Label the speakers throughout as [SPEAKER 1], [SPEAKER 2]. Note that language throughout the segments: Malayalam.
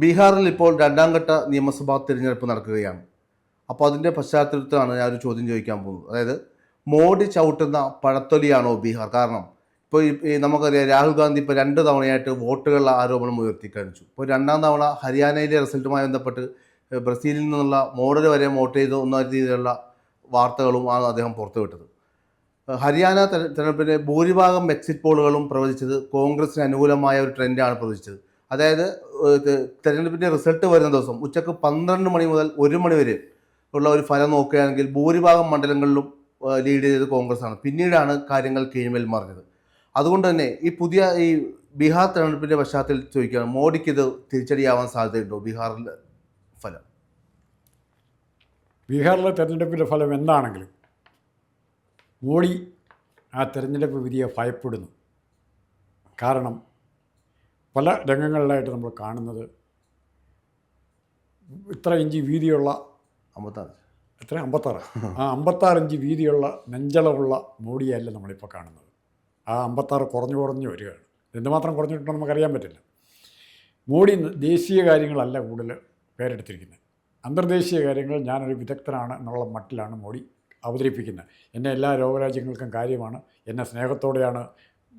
[SPEAKER 1] ബീഹാറിൽ ഇപ്പോൾ രണ്ടാം ഘട്ട നിയമസഭാ തിരഞ്ഞെടുപ്പ് നടക്കുകയാണ്. അപ്പോൾ അതിന്റെ പശ്ചാത്തലത്തിലാണ് ഞാനൊരു ചോദ്യം ചോദിക്കാൻ പോകുന്നത്. അതായത് മോഡി ചവിട്ടുന്ന പഴത്തൊലിയാണോ ബീഹാർ? കാരണം ഇപ്പോൾ ഈ- നമുക്കറിയാം രാഹുൽ ഗാന്ധി ഇപ്പോൾ രണ്ട് തവണയായിട്ട് വോട്ടുകളുടെ ആരോപണം ഉയർത്തി കാണിച്ചു. ഇപ്പോൾ രണ്ടാം തവണ ഹരിയാനയിലെ റിസൾട്ടുമായി ബന്ധപ്പെട്ട് ബ്രസീലിൽ നിന്നുള്ള മോഡൽ വരെ വോട്ട് ചെയ്ത് ഒന്ന രീതിയിലുള്ള വാർത്തകളും ആണ് അദ്ദേഹം പുറത്തുവിട്ടത്. ഹരിയാന തെരഞ്ഞെടുപ്പിന്റെ ഭൂരിഭാഗം എക്സിറ്റ് പോളുകളും പ്രവചിച്ചത് കോൺഗ്രസിന് അനുകൂലമായ ഒരു ട്രെൻഡാണ് പ്രവചിച്ചത്. അതായത് തെരഞ്ഞെടുപ്പിന്റെ റിസൾട്ട് വരുന്ന ദിവസം ഉച്ചയ്ക്ക് പന്ത്രണ്ട് മണി മുതൽ ഒരു മണി വരെ ഉള്ള ഒരു ഫലം നോക്കുകയാണെങ്കിൽ ഭൂരിഭാഗം മണ്ഡലങ്ങളിലും ലീഡ് ചെയ്തത് കോൺഗ്രസ് ആണ്. പിന്നീടാണ് കാര്യങ്ങൾ കീഴ്മേൽ മറിഞ്ഞത് അതുകൊണ്ട് തന്നെ ഈ പുതിയ ഈ ബീഹാർ തെരഞ്ഞെടുപ്പിന്റെ പശ്ചാത്തലത്തിൽ ചോദിക്കുകയാണ് മോഡിക്ക് ഇത് തിരിച്ചടിയാവാൻ സാധ്യതയുണ്ടോ? ബീഹാറിന്റെ ഫലം.
[SPEAKER 2] ബീഹാറിലെ തെരഞ്ഞെടുപ്പിന്റെ ഫലം എന്താണെങ്കിലും മോഡി ആ തെരഞ്ഞെടുപ്പ് വിധിയെ ഭയപ്പെടുന്നു. കാരണം പല രംഗങ്ങളിലായിട്ട് നമ്മൾ കാണുന്നത്. ഇത്ര ഇഞ്ചി വീതിയുള്ള
[SPEAKER 1] അമ്പത്താറ്.
[SPEAKER 2] എത്ര? അമ്പത്താറ്. ആ അമ്പത്താറ് ഇഞ്ച് വീതിയുള്ള നെഞ്ചളവുള്ള മോഡിയല്ല നമ്മളിപ്പോൾ കാണുന്നത്. ആ അമ്പത്താറ് കുറഞ്ഞു കുറഞ്ഞു വരികയാണ്. എന്തുമാത്രം കുറഞ്ഞിട്ടുണ്ടോ നമുക്കറിയാൻ പറ്റില്ല. മോഡി ദേശീയ കാര്യങ്ങളല്ല കൂടുതൽ പേരെടുത്തിരിക്കുന്നത്. അന്തർദേശീയ കാര്യങ്ങൾ ഞാനൊരു വിദഗ്ധനാണ് എന്നുള്ള മട്ടിലാണ് മോഡി അവതരിപ്പിക്കുന്നത്. എന്നെ എല്ലാ ലോകരാജ്യങ്ങൾക്കും കാര്യമാണ്. എന്നെ സ്നേഹത്തോടെയാണ്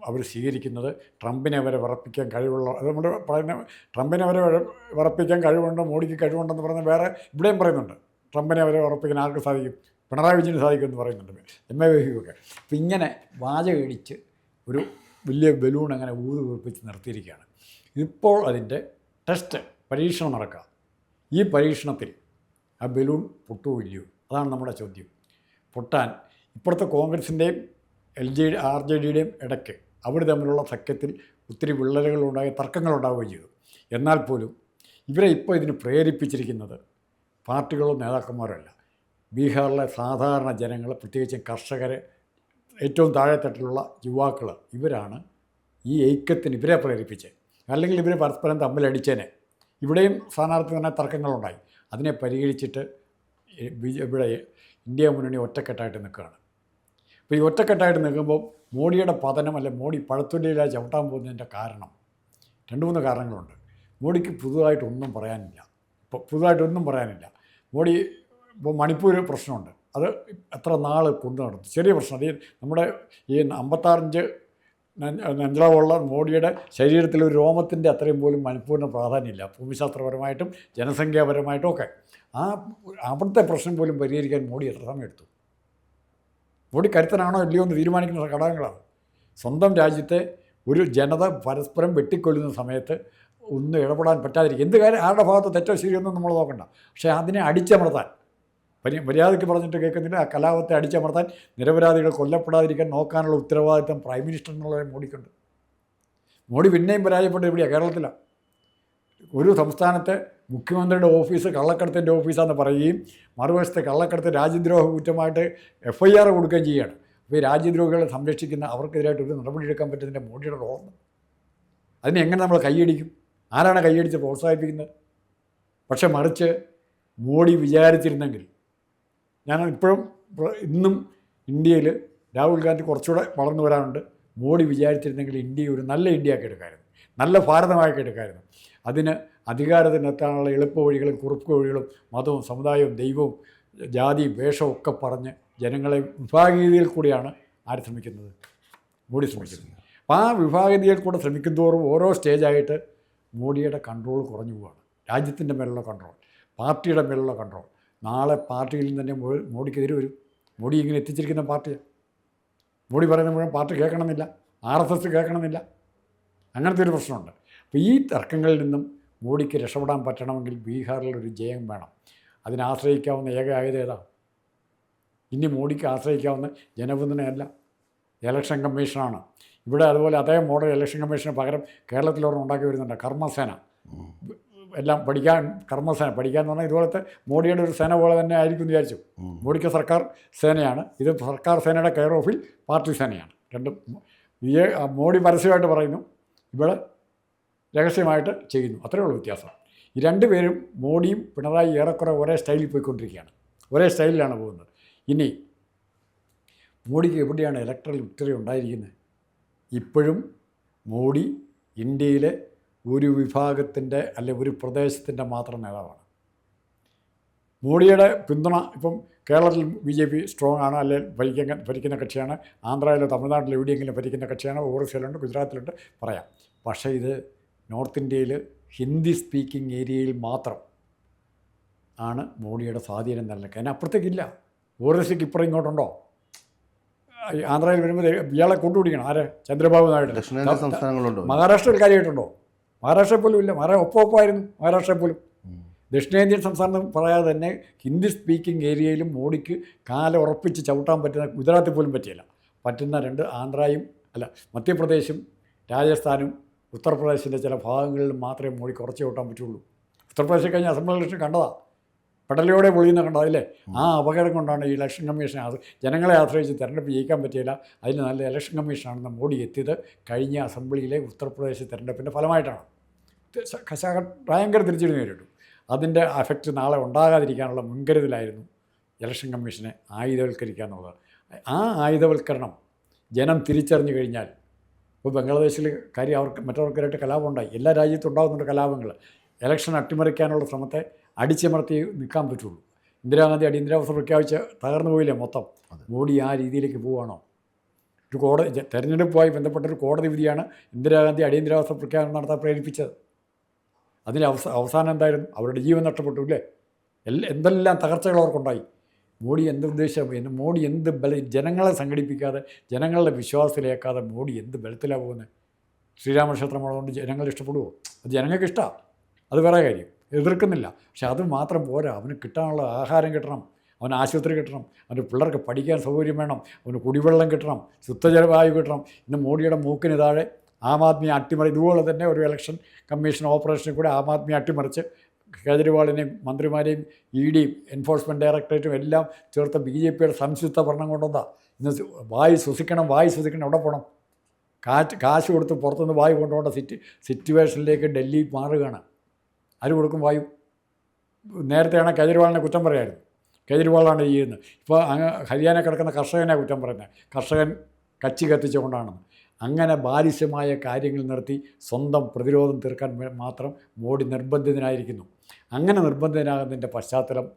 [SPEAKER 2] അവർ സ്വീകരിക്കുന്നത് ട്രംപിനെ അവരെ വിറപ്പിക്കാൻ കഴിവുള്ള അത് നമ്മൾ പറയുന്ന ട്രംപിനെ അവരെ വിറ- വിറപ്പിക്കാൻ കഴിവുണ്ട് മോഡിക്ക് കഴിവുണ്ടെന്ന് പറയുന്നത് വേറെ ഇവിടെയും പറയുന്നുണ്ട്. ട്രംപിനെ അവരെ ഉറപ്പിക്കാൻ ആർക്ക് സാധിക്കും? പിണറായി വിജയന് സാധിക്കുമെന്ന് പറയുന്നുണ്ട്. എം എ വഹിക്കൊക്കെ അപ്പം ഇങ്ങനെ വാചകടിച്ച് ഒരു വലിയ ബലൂൺ അങ്ങനെ ഊത് നിർത്തിയിരിക്കുകയാണ്. ഇപ്പോൾ അതിന്റെ ടെസ്റ്റ് പരീക്ഷണം നടക്കുക ഈ പരീക്ഷണത്തിൽ ആ ബലൂൺ പൊട്ടുമോ ഇല്ലയോ? അതാണ് നമ്മുടെ ചോദ്യം. പൊട്ടാൻ ഇപ്പോഴത്തെ കോൺഗ്രസിന്റെയും എൽ ജെ ആർ ജെ ഡിയുടെയും ഇടയ്ക്ക് അവർ തമ്മിലുള്ള സഖ്യത്തിൽ ഒത്തിരി വിള്ളലുകളുണ്ടായ തർക്കങ്ങളുണ്ടാവുകയും ചെയ്തു. എന്നാൽ പോലും ഇവരെ ഇപ്പോൾ ഇതിന് പ്രേരിപ്പിച്ചിരിക്കുന്നത് പാർട്ടികളോ നേതാക്കന്മാരല്ല. ബീഹാറിലെ സാധാരണ ജനങ്ങൾ പ്രത്യേകിച്ചും കർഷകരെ ഏറ്റവും താഴെത്തട്ടിലുള്ള യുവാക്കൾ ഇവരാണ് ഈ ഐക്യത്തിന് ഇവരെ പ്രേരിപ്പിച്ചത് അല്ലെങ്കിൽ ഇവരെ പരസ്പരം തമ്മിലടിച്ചേനെ ഇവിടെയും സ്ഥാനാർത്ഥി തന്നെ തർക്കങ്ങളുണ്ടായി. അതിനെ പരിഹരിച്ചിട്ട് ഇവിടെ ഇന്ത്യ മുന്നണി ഒറ്റക്കെട്ടായിട്ട് നിൽക്കുകയാണ്. അപ്പോൾ ഈ ഒറ്റക്കെട്ടായിട്ട് നിൽക്കുമ്പോൾ മോഡിയുടെ പതനം അല്ലെ മോഡി പഴത്തൊല്ലിയിലായി ചവിട്ടാൻ പോകുന്നതിന്റെ കാരണം രണ്ട് മൂന്ന് കാരണങ്ങളുണ്ട്. മോഡിക്ക് പുതുതായിട്ടൊന്നും പറയാനില്ല. ഇപ്പോൾ പുതുതായിട്ടൊന്നും പറയാനില്ല. മോഡി ഇപ്പോൾ മണിപ്പൂർ പ്രശ്നമുണ്ട്. അത് എത്ര നാൾ കൊണ്ടു നടന്നു. ചെറിയ പ്രശ്നം. അത് നമ്മുടെ ഈ അമ്പത്താറിഞ്ച് നെഞ്ചളവുള്ള മോഡിയുടെ ശരീരത്തിലെ ഒരു രോമത്തിന്റെ അത്രയും പോലും മണിപ്പൂരിന് പ്രാധാന്യമില്ല. ഭൂമിശാസ്ത്രപരമായിട്ടും ജനസംഖ്യാപരമായിട്ടും ഒക്കെ. ആ അവിടുത്തെ പ്രശ്നം പോലും പരിഹരിക്കാൻ മോഡി എത്ര സമയം എടുത്തു. മോഡി കരുത്തനാണോ ഇല്ലയോ എന്ന് തീരുമാനിക്കുന്ന ഘടകങ്ങളാണ്. സ്വന്തം രാജ്യത്തെ ഒരു ജനത പരസ്പരം വെട്ടിക്കൊല്ലുന്ന സമയത്ത് ഒന്നും ഇടപെടാൻ പറ്റാതിരിക്കും. എന്ത് കാര്യം? ആരുടെ ഭാഗത്ത് തെറ്റോ ശരിയൊന്നും നമ്മൾ നോക്കണ്ട. പക്ഷേ അതിനെ അടിച്ചമർത്താൻ മര്യാദയ്ക്ക് പറഞ്ഞിട്ട് കേൾക്കുന്നില്ല ആ കലാപത്തെ അടിച്ചമർത്താൻ നിരപരാധികൾ കൊല്ലപ്പെടാതിരിക്കാൻ നോക്കാനുള്ള ഉത്തരവാദിത്തം പ്രൈം മിനിസ്റ്റർ എന്നുള്ളവരെ മോഡിക്കുണ്ട്. മോഡി പിന്നെയും പരാജയപ്പെട്ടത് എവിടെയാണ് കേരളത്തിലാണ് ഒരു സംസ്ഥാനത്തെ മുഖ്യമന്ത്രിയുടെ ഓഫീസ് കള്ളക്കടത്തിന്റെ ഓഫീസാണെന്ന് പറയുകയും മറുവശത്ത് കള്ളക്കടത്ത് രാജ്യദ്രോഹ കുറ്റമായിട്ട് എഫ് ഐ ആർ കൊടുക്കുകയും ചെയ്യുകയാണ്. അപ്പോൾ ഈ രാജ്യദ്രോഹികളെ സംരക്ഷിക്കുന്ന അവർക്കെതിരായിട്ട് ഒരു നടപടിയെടുക്കാൻ പറ്റുന്നതിന്റെ മോഡിയുടെ റോൾ അതിനെ എങ്ങനെ നമ്മൾ കൈയടിക്കും? ആരാണ് കൈയടിച്ച് പ്രോത്സാഹിപ്പിക്കുന്നത്? പക്ഷെ മറിച്ച് മോഡി വിചാരിച്ചിരുന്നെങ്കിൽ ഞാൻ ഇപ്പോഴും ഇന്നും ഇന്ത്യയിൽ രാഹുൽ ഗാന്ധി കുറച്ചുകൂടെ വളർന്നു വരാനുണ്ട്. മോഡി വിചാരിച്ചിരുന്നെങ്കിൽ ഇന്ത്യ ഒരു നല്ല ഇന്ത്യയാക്കി എടുക്കാമായിരുന്നു നല്ല ഭാരതമാക്കി എടുക്കാമായിരുന്നു അതിന് അധികാരത്തിനെത്താനുള്ള എളുപ്പ വഴികളും കുറുപ്പ് വഴികളും മതവും സമുദായവും ദൈവവും ജാതിയും വേഷവും ഒക്കെ പറഞ്ഞ് ജനങ്ങളെ വിഭാഗീയതയിൽ കൂടിയാണ് ആര് ശ്രമിക്കുന്നത്? മോഡി ശ്രമിക്കുന്നത്. അപ്പോൾ ആ വിഭാഗീയതയിൽ കൂടെ ശ്രമിക്കുന്തോറും ഓരോ സ്റ്റേജായിട്ട് മോഡിയുടെ കൺട്രോൾ കുറഞ്ഞു പോവുകയാണ് രാജ്യത്തിന്റെ മേലുള്ള കൺട്രോൾ പാർട്ടിയുടെ മേലുള്ള കൺട്രോൾ നാളെ പാർട്ടിയിൽ നിന്ന് തന്നെ മോഡിക്കെതിരെ വരും. മോഡി ഇങ്ങനെ എത്തിച്ചിരിക്കുന്ന പാർട്ടിയാണ് മോഡി പറയുന്ന മുഴുവൻ പാർട്ടി കേൾക്കണമെന്നില്ല. ആർ എസ് എസ് കേൾക്കണമെന്നില്ല. അങ്ങനത്തെ ഒരു പ്രശ്നമുണ്ട്. അപ്പോൾ ഈ തർക്കങ്ങളിൽ നിന്നും മോഡിക്ക് രക്ഷപ്പെടാൻ പറ്റണമെങ്കിൽ ബീഹാറിൽ ഒരു ജയം വേണം. അതിനെ ആശ്രയിക്കാവുന്ന ഏക ആയത് ഏതാ? ഇനി മോഡിക്ക് ആശ്രയിക്കാവുന്ന ജനപിന്തുണയല്ല ഇലക്ഷൻ കമ്മീഷനാണ് ഇവിടെ അതുപോലെ അതേ മോഡൽ ഇലക്ഷൻ കമ്മീഷന് പകരം കേരളത്തിലൊരെണ്ണം ഉണ്ടാക്കി വരുന്നുണ്ട്. കർമ്മസേന. എല്ലാം പഠിക്കാൻ കർമ്മസേന പഠിക്കാൻ എന്ന് പറഞ്ഞാൽ ഇതുപോലത്തെ മോഡിയുടെ ഒരു സേന പോലെ തന്നെ ആയിരിക്കും എന്ന് വിചാരിച്ചു. മോഡിക്ക് സർക്കാർ സേനയാണ്. ഇത് സർക്കാർ സേനയുടെ കെയർ ഓഫിൽ പാർട്ടി സേനയാണ്. രണ്ടും മോഡി പരസ്യമായിട്ട് പറയുന്നു. ഇവിടെ രഹസ്യമായിട്ട് ചെയ്യുന്നു. അത്രയേ ഉള്ളൂ വ്യത്യാസം. ഈ രണ്ടുപേരും മോഡിയും പിണറായി ഏറെക്കുറെ ഒരേ സ്റ്റൈലിൽ പോയിക്കൊണ്ടിരിക്കുകയാണ്. ഒരേ സ്റ്റൈലിലാണ് പോകുന്നത്. ഇനി മോഡിക്ക് എവിടെയാണ് ഇലക്ട്രൽ വിക്ടറി ഉണ്ടായിരിക്കുന്നത്? ഇപ്പോഴും മോഡി ഇന്ത്യയിലെ ഒരു വിഭാഗത്തിന്റെ അല്ലെ ഒരു പ്രദേശത്തിന്റെ മാത്രം നേതാവാണ്. മോഡിയുടെ പിന്തുണ ഇപ്പം കേരളത്തിൽ ബി ജെ പി സ്ട്രോങ് ആണ് അല്ലെങ്കിൽ ഭരിക്കുന്ന ഭരിക്കുന്ന കക്ഷിയാണ്. ആന്ധ്രയിലോ തമിഴ്നാട്ടിലോ എവിടെയെങ്കിലും ഭരിക്കുന്ന കക്ഷിയാണ് ഓറിസയിലുണ്ട് ഗുജറാത്തിലുണ്ട് പറയാം. പക്ഷേ ഇത് നോർത്ത് ഇന്ത്യയിൽ ഹിന്ദി സ്പീക്കിംഗ് ഏരിയയിൽ മാത്രം ആണ് മോഡിയുടെ സ്വാധീനം നിലനിൽക്കുക അതിന് അപ്പുറത്തേക്കില്ല. ഓറിസയ്ക്ക് ഇപ്പുറം ഇങ്ങോട്ടുണ്ടോ? ആന്ധ്രയിൽ വരുമ്പോൾ ഇയാളെ കൊണ്ടുപിടിക്കണം. ആരെ? ചന്ദ്രബാബു നായിഡു. മഹാരാഷ്ട്രയിൽ കാര്യമായിട്ടുണ്ടോ? മഹാരാഷ്ട്രയിൽ പോലും ഇല്ല. മഹാരാ ഒപ്പം ഒപ്പമായിരുന്നു മഹാരാഷ്ട്രയിൽ പോലും. ദക്ഷിണേന്ത്യൻ സംസ്ഥാനം പറയാതെ തന്നെ ഹിന്ദി സ്പീക്കിംഗ് ഏരിയയിലും മോഡിക്ക് കാല ഉറപ്പിച്ച് ചവിട്ടാൻ പറ്റുന്ന ഗുജറാത്തിൽ പോലും പറ്റിയില്ല. പറ്റുന്ന രണ്ട് ആന്ധ്രയും അല്ല മധ്യപ്രദേശും രാജസ്ഥാനും ഉത്തർപ്രദേശിന്റെ ചില ഭാഗങ്ങളിൽ മാത്രമേ മോഡി കുറച്ച് ചവിട്ടാൻ പറ്റുള്ളൂ. ഉത്തർപ്രദേശിൽ കഴിഞ്ഞ അസംബ്ലി ഇലക്ഷൻ കണ്ടതാണ് പെടലയോടെ പൊളിയുന്ന കണ്ടതല്ലേ ആ അപകടം കൊണ്ടാണ് ഈ ഇലക്ഷൻ കമ്മീഷൻ ജനങ്ങളെ ആശ്രയിച്ച് തെരഞ്ഞെടുപ്പ് ജയിക്കാൻ പറ്റിയില്ല. അതിന് നല്ല ഇലക്ഷൻ കമ്മീഷനാണെന്ന് മോഡി എത്തിയത് കഴിഞ്ഞ അസംബ്ലിയിലെ ഉത്തർപ്രദേശ് തെരഞ്ഞെടുപ്പിന്റെ ഫലമായിട്ടാണ്. ഭയങ്കര തിരിച്ചടി നേരിട്ടു. അതിന്റെ എഫക്റ്റ് നാളെ ഉണ്ടാകാതിരിക്കാനുള്ള മുൻകരുതലായിരുന്നു ഇലക്ഷൻ കമ്മീഷനെ ആയുധവൽക്കരിക്കുക എന്നുള്ളത്. ആ ആയുധവൽക്കരണം ജനം തിരിച്ചറിഞ്ഞു കഴിഞ്ഞാൽ ഇപ്പോൾ ബംഗ്ലാദേശിൽ കാര്യം അവർക്ക് മറ്റവർക്കായിട്ട് കലാപം ഉണ്ടായി എല്ലാ രാജ്യത്തും ഉണ്ടാകുന്നുണ്ട് കലാപങ്ങൾ. ഇലക്ഷൻ അട്ടിമറിക്കാനുള്ള ശ്രമത്തെ അടിച്ചമർത്തി നിൽക്കാൻ പറ്റുള്ളൂ. ഇന്ദിരാഗാന്ധി അടിയന്തരാവസ്ഥ പ്രഖ്യാപിച്ച് തകർന്നു പോയില്ലേ മൊത്തം? മോഡി ആ രീതിയിലേക്ക് പോവുകയാണോ ഒരു കോടതി തെരഞ്ഞെടുപ്പുമായി ബന്ധപ്പെട്ട ഒരു കോടതി വിധിയാണ് ഇന്ദിരാഗാന്ധി അടിയന്തരാവസ്ഥ പ്രഖ്യാപനം നടത്താൻ പ്രേരിപ്പിച്ചത്. അതിന് അവസ അവസാനം എന്തായാലും അവരുടെ ജീവൻ നഷ്ടപ്പെട്ടു ഇല്ലേ എല്ലാ എന്തെല്ലാം തകർച്ചകൾ അവർക്കുണ്ടായി. മോഡി എന്ത് ഉദ്ദേശം മോഡി എന്ത് ബല ജനങ്ങളെ സംഘടിപ്പിക്കാതെ ജനങ്ങളുടെ വിശ്വാസത്തിലേക്കാതെ മോഡി എന്ത് ബലത്തിലാണ് പോകുന്നത് ശ്രീരാമക്ഷേത്രമുള്ളതുകൊണ്ട് ജനങ്ങൾ ഇഷ്ടപ്പെടുമോ അത് ജനങ്ങൾക്ക് ഇഷ്ടമാണ് അത് വേറെ കാര്യം. എതിർക്കുന്നില്ല. പക്ഷെ അത് മാത്രം പോരാ. അവന് കിട്ടാനുള്ള ആഹാരം കിട്ടണം. അവന് ആശുപത്രി കിട്ടണം. അവന്റെ പിള്ളേർക്ക് പഠിക്കാൻ സൗകര്യം വേണം. അവന് കുടിവെള്ളം കിട്ടണം. ശുദ്ധജലവായു കിട്ടണം. ഇന്ന് മോഡിയുടെ മൂക്കിന് താഴെ ആം ആദ്മി അട്ടിമറി ഇതുപോലെ തന്നെ ഒരു ഇലക്ഷൻ കമ്മീഷൻ ഓപ്പറേഷനിൽ കൂടെ ആം ആദ്മി അട്ടിമറിച്ച് കേജ്രിവാളിനെയും മന്ത്രിമാരെയും ഇ ഡിയും എൻഫോഴ്സ്മെന്റ് ഡയറക്ടറേറ്റും എല്ലാം ചേർത്ത് ബി ജെ പിയുടെ സംയുക്ത ഭരണം കൊണ്ടുവന്നാ. ഇന്ന് വായു ശ്വസിക്കണം വായു ശ്വസിക്കണം എവിടെ പോകണം കാറ്റ് കാശ് കൊടുത്ത് പുറത്തുനിന്ന് വായു കൊണ്ടുപോകേണ്ട സിറ്റ് സിറ്റുവേഷനിലേക്ക് ഡൽഹി മാറുകയാണ്. ആര് കൊടുക്കും വായു? നേരത്തെയാണ് കേജ്രിവാളിനെ കുറ്റം പറയായിരുന്നു. കേജ്രിവാളാണ് ചെയ്യുന്നത്. ഇപ്പോൾ ഹരിയാന കിടക്കുന്ന കർഷകനെ കുറ്റം പറയുന്നത്. കർഷകൻ കച്ചി കത്തിച്ചുകൊണ്ടാണെന്ന്. അങ്ങനെ ബാലിശമായ കാര്യങ്ങൾ നിർത്തി സ്വന്തം പ്രതിരോധം തീർക്കാൻ മാത്രം മോഡി നിർബന്ധിതനായിരിക്കുന്നു. അങ്ങനെ നിർബന്ധിതനാകുന്നതിന്റെ പശ്ചാത്തലം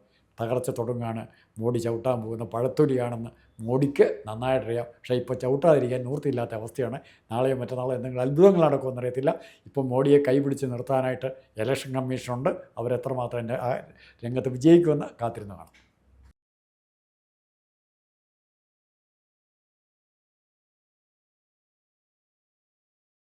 [SPEAKER 2] തകർച്ച തുടങ്ങുകയാണ് മോഡി ചവിട്ടാൻ പോകുന്ന പഴത്തൊലിയാണെന്ന് മോഡിക്ക് നന്നായിട്ടറിയാം. പക്ഷേ ഇപ്പോൾ ചവിട്ടാതിരിക്കാൻ നിവൃത്തിയില്ലാത്ത അവസ്ഥയാണ്. നാളെയോ മറ്റന്നാളോ എന്തെങ്കിലും അത്ഭുതങ്ങൾ നടക്കുമെന്ന് അറിയത്തില്ല. ഇപ്പോൾ മോഡിയെ കൈപിടിച്ച് നിർത്താനായിട്ട് ഇലക്ഷൻ കമ്മീഷനുണ്ട് അവരെത്രമാത്രം രംഗത്ത് വിജയിക്കുമെന്ന് കാത്തിരുന്നു കാണാം.